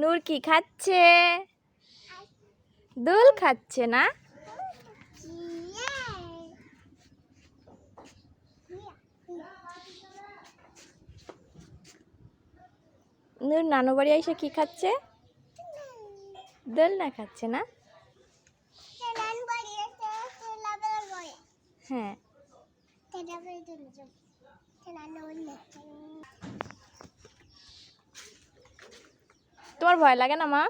নূর কি খাচ্ছে? দোল খাচ্ছে না? নূর নানু বাড়ি এসে কি খাচ্ছে? দোল না খাচ্ছে না? হ্যাঁ। তোমার ভয় লাগে না, মা?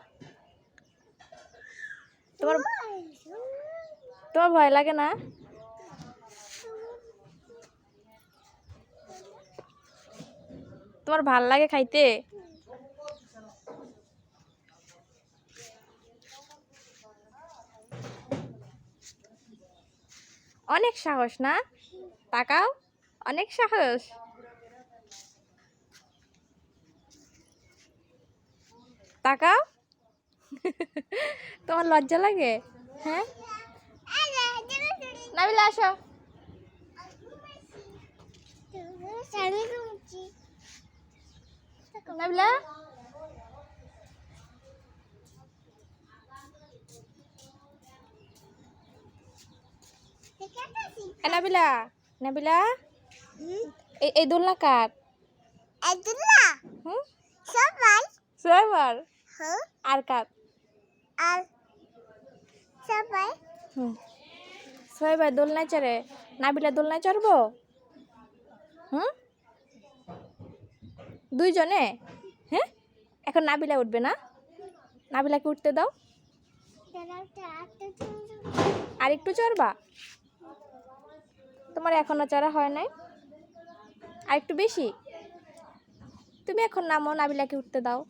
তোমার তোমার ভয় লাগে না? তোমার ভালো লাগে খাইতে? অনেক সাহস না? তাকাও, অনেক সাহস। তাকাও তোমার লজ্জা লাগে? হ্যাঁ? নাবিলা আসো। নাবিলা? এ নাবিলা। নাবিলা? এই দোলনা কার? হুম? সবাই? সোয়াবার হ্যাঁ? আর কার? আর সবাই? হুম। সোয়াবার দোলনায় চড়ে? নাবিলা দোলনায় চড়বো? হুম? দুইজনে? হ্যাঁ? এখন নাবিলা উঠবে না? নাবিলাকে উঠতে দাও। আর একটু চড়বা? তোমার এখনও চড়া হয় নাই? আর একটু বেশি? তুমি এখন নামো নাবিলাকে উঠতে দাও।